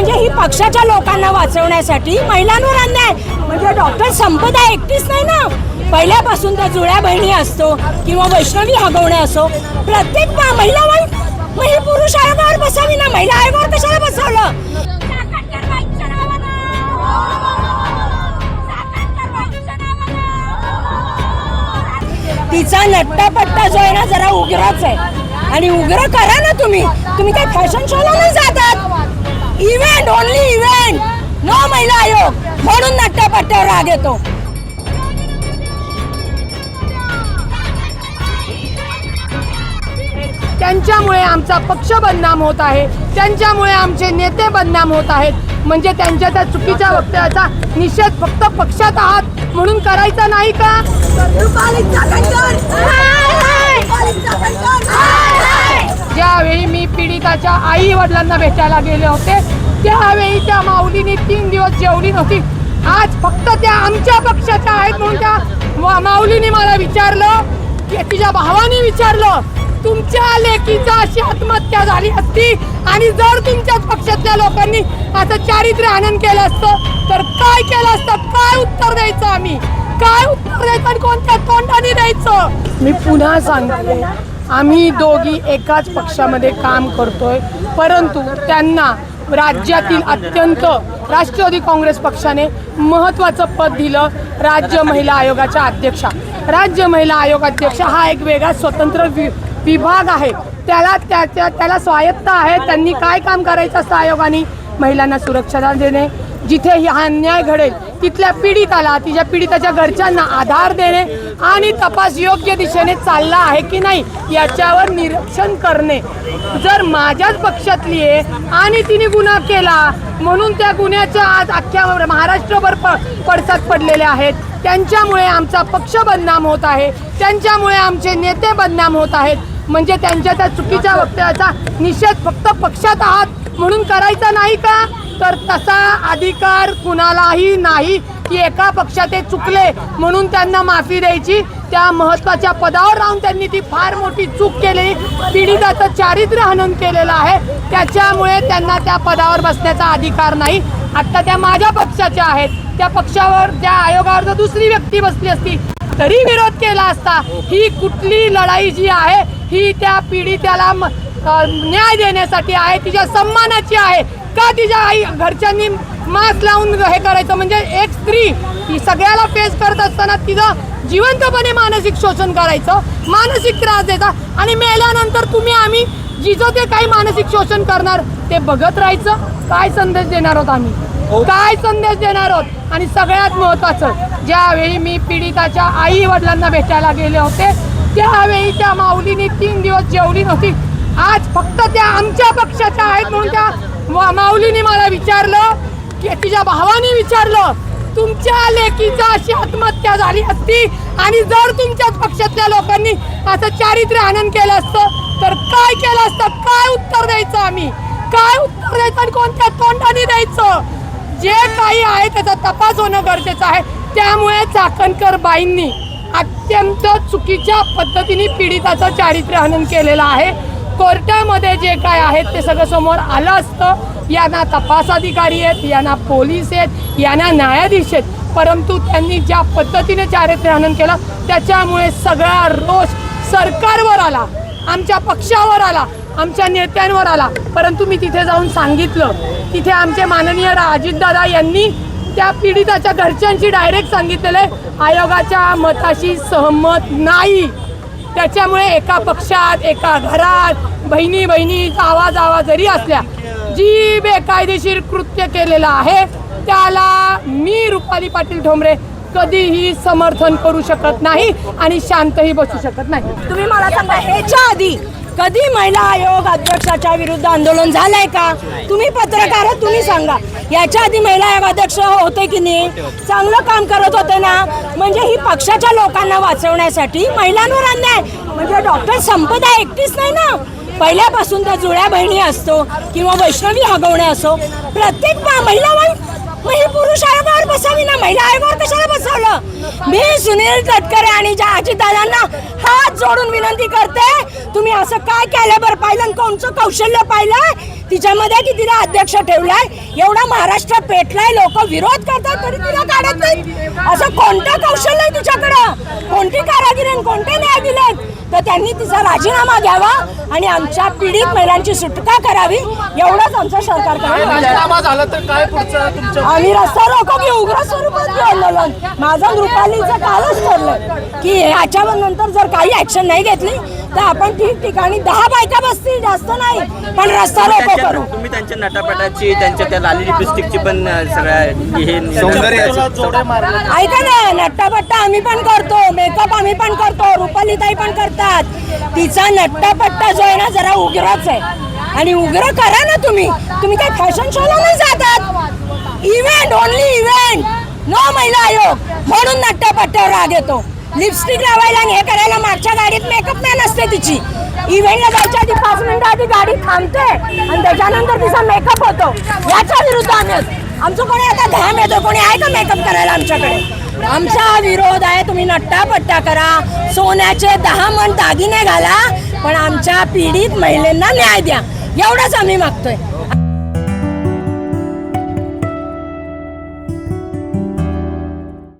म्हणजे ही पक्षाच्या लोकांना वाचवण्यासाठी महिलांवर अन्याय. म्हणजे डॉक्टर संपदा एकटीच नाही ना? पहिल्यापासून तर जुळ्या बहिणी असतो किंवा वैष्णवी हगवणे असो. प्रत्येक महिला वाईट ही म्हणजे पुरुष आयोगावर बसावी ना? महिला आयोगावर कशाला बसवलं? तिचा नट्टापट्टा जो आहे ना जरा उग्रच आहे. आणि उग्र करा ना तुम्ही. तुम्ही काय फॅशन शोला नाही जातात इव्हेंट ओनली इव्हेंट नो महिला आयोग म्हणून नट्टापट्ट्यावर राग येतो. त्यांच्यामुळे आमचा पक्ष बदनाम होत आहे. त्यांच्यामुळे आमचे नेते बदनाम होत आहेत. म्हणजे त्यांच्या त्या चुकीच्या वक्तव्याचा निषेध फक्त पक्षात आहात. म्हणून करायचा नाही का? ज्यावेळी मी पीडिताच्या आई वडिलांना भेटायला गेले होते त्यावेळी त्या माऊलीने तीन दिवस जेवली नव्हती. आज फक्त त्या आमच्या पक्षाच्या आहेत म्हणून त्या माऊलीने मला विचारलं की तिच्या भावाने विचारलं तुमच्या लेकीचा अशी आत्महत्या झाली असती आणि जर तुमच्याच पक्षातल्या लोकांनी असं चारित्र्य आनंद केलं असतं तर काय केलं असतं? काय उत्तर द्यायचं आम्ही? काय उत्तर द्यायचं आणि कोणत्या तोंडाने द्यायचं? मी पुन्हा सांगते. आम्ही दोघी एकाच पक्षामध्ये काम करतोय परंतु त्यांना राज्यातील अत्यंत राष्ट्रवादी काँग्रेस पक्षाने महत्त्वाचं पद दिलं राज्य महिला आयोगाच्या अध्यक्षा. राज्य महिला आयोग अध्यक्ष हा एक वेगळा स्वतंत्र वि विभाग आहे. त्याला त्याच्या त्याला स्वायत्त आहे. त्यांनी काय काम करायचं असतं आयोगाने? महिलांना सुरक्षा देणे जिथे ही हा अन्याय घडेल तिथल्या पीडिताला तिच्या पीडिताच्या घरच्यांना आधार देणे आणि तपास योग्य दिशेने चालला आहे की नाही याच्यावर निरीक्षण करणे. जर माझ्याच पक्षातली आहे आणि तिने गुन्हा केला म्हणून त्या गुन्ह्याच्या आज अख्ख्या महाराष्ट्रभर प पडसाद पडलेले आहेत. त्यांच्यामुळे आमचा पक्ष बदनाम होत आहे. त्यांच्यामुळे आमचे नेते बदनाम होत आहेत. म्हणजे त्यांच्या त्या चुकीच्या वक्तव्याचा निषेध फक्त पक्षात आहात म्हणून करायचा नाही का? तर तसा अधिकार कुणालाही नाही की एका पक्षात ते चुकले म्हणून त्यांना माफी द्यायची. त्या महत्त्वाच्या पदावर राहून त्यांनी ती फार मोठी चूक केली. पीडिताचं चारित्र्य हनन केलेलं आहे. त्याच्यामुळे त्यांना त्या पदावर बसण्याचा अधिकार नाही. आत्ता त्या माझ्या पक्षाच्या आहेत. त्या पक्षावर त्या आयोगावर जर दुसरी व्यक्ती बसली असती तरी विरोध केला असता ही कुठली लढाई जी आहे ही त्या पीडित्याला म- न्याय देण्यासाठी आहे तिच्या सन्मानाची आहे. का तिच्या आई घरच्यांनी मास्क लावून हे करायचं? म्हणजे एक स्त्री ही सगळ्याला फेस करत असताना तिचं जिवंतपणे मानसिक शोषण करायचं मानसिक त्रास द्यायचा आणि मेल्यानंतर तुम्ही आम्ही जिचं ते काही मानसिक शोषण करणार ते बघत राहायचं. काय संदेश देणार आहोत आम्ही? काय संदेश देणार आहोत? आणि सगळ्यात महत्वाचं ज्यावेळी मी पीडिताच्या आई वडिलांना भेटायला गेले होते त्यावेळी त्या माऊलीने तीन दिवस जेवली नव्हती. आज फक्त त्या आमच्या पक्षाच्या आहेत म्हणून त्या माऊलीने मला विचारलं की तिच्या भावाने विचारलं तुमच्या लेकीचा अशी आत्महत्या झाली असती आणि जर तुमच्याच पक्षातल्या लोकांनी असं चारित्र्य हनन केलं असतं तर काय केलं असतं? काय उत्तर द्यायचं आम्ही? काय उत्तर द्यायचं आणि कोणत्या तोंडाने द्यायचं? जे काही आहे त्याचा तपास होणं गरजेचं आहे. त्यामुळे चाकणकर बाईंनी अत्यंत चुकीच्या पद्धतीने पीडिताचं चारित्र्य हनन केलेलं आहे. कोर्टामध्ये जे काय आहेत ते सगळं समोर आलं असतं. यांना तपास अधिकारी आहेत यांना पोलीस आहेत यांना न्यायाधीश आहेत. परंतु त्यांनी ज्या पद्धतीने चारित्र्य हनन केलं त्याच्यामुळे सगळा रोष सरकारवर आला आमच्या पक्षावर आला आमच्या नेत्यांवर आला. परंतु मी तिथे जाऊन सांगितलं तिथे आमचे माननीय अजितदादा यांनी त्या पीडिताच्या घरच्यांशी डायरेक्ट सांगितलेलं आहे आयोगाच्या मताशी सहमत नाही. त्याच्यामुळे एका पक्षात एका घरात बहिणी बहिणी जावा जावा जरी असल्या जी बेकायदेशीर कृत्य केलेलं आहे त्याला मी रुपाली पाटील ठोंबरे कधीही समर्थन करू शकत नाही आणि शांतही बसू शकत नाही. तुम्ही मला सांगा ह्याच्या आधी कधी महिला आयोग अध्यक्षाच्या विरुद्ध आंदोलन झालंय का? तुम्ही पत्रकार तुम्ही सांगा. याच्या आधी महिला आयोग अध्यक्ष होते की नाही? चांगलं काम करत होते ना? म्हणजे ही पक्षाच्या लोकांना वाचवण्यासाठी महिलांवर अन्याय. म्हणजे डॉक्टर संपदा एकटीच नाही ना? पहिल्यापासून त्या जुळ्या बहिणी असतो किंवा वैष्णवी हगवणे असो. प्रत्येक महिला मग ही पुरुष आयोगावर बसावी ना? महिला आयोगावर कशाला बसवलं? मी सुनील तटकरे आणि ज्या अजितदादांना हात जोडून विनंती करते तुम्ही असं काय केलं बरं? पाहिलं आणि कोणचं कौशल्य पाहिलं? तिच्यामध्ये की तिला अध्यक्ष ठेवलाय. एवढा महाराष्ट्र पेटलाय लोक विरोध करतात तरी तिला काढत नाही असं कोणतं कौशल्य आहे तिच्याकडं? कोणती कारागिरी कोणते न्याय दिलेत? तर त्यांनी तिचा राजीनामा घ्यावा आणि आमच्या पीडित महिलांची सुटका करावी. एवढंच आमचं सरकार करावं आम्ही रस्ता रोको की उग्र स्वरूपात आंदोलन. माझं रुपालीचं कालच की याच्यावर नंतर जर काही ऍक्शन नाही घेतली तर आपण ठिकठिकाणी दहा बायका बसतील जास्त नाही पण रस्ता रोको करू. तुम्ही त्यांच्या नटापटाची त्यांच्या त्या लाली लिपस्टिकची पण सगळ्या हे ऐका ना नट्टापट्टा आम्ही पण करतो मेकअप आम्ही पण करतो रुपालीताई पण करतात. तिचा नट्टापट्टा जो आहे ना जरा उग्रच आहे. आणि उग्र करा ना तुम्ही. तुम्ही काय फॅशन शोला नाही जातात? इव्हेंट ओनली नो महिला आयोग. म्हणून नट्टापट्ट्यावर राग येतो. लिपस्टिक लावायला आणि हे करायला मागच्या गाडीत मेकअप नाही नसते तिची. इव्हेंटला जायच्या आधी पाच मिनिटं आधी गाडी थांबते आणि त्याच्यानंतर तिचा मेकअप होतो. याच्या विरुद्ध आम्ही आमचं कोणी आता घाम येतो कोणी आहे का मेकअप करायला आमच्याकडे? आमचा विरोध आहे तुम्ही नट्टा पट्टा करा. सोन्याचे दहा मन दागिने घाला पण आमच्या पीडित महिलांना न्याय द्या. एवढंच आम्ही मागतोय.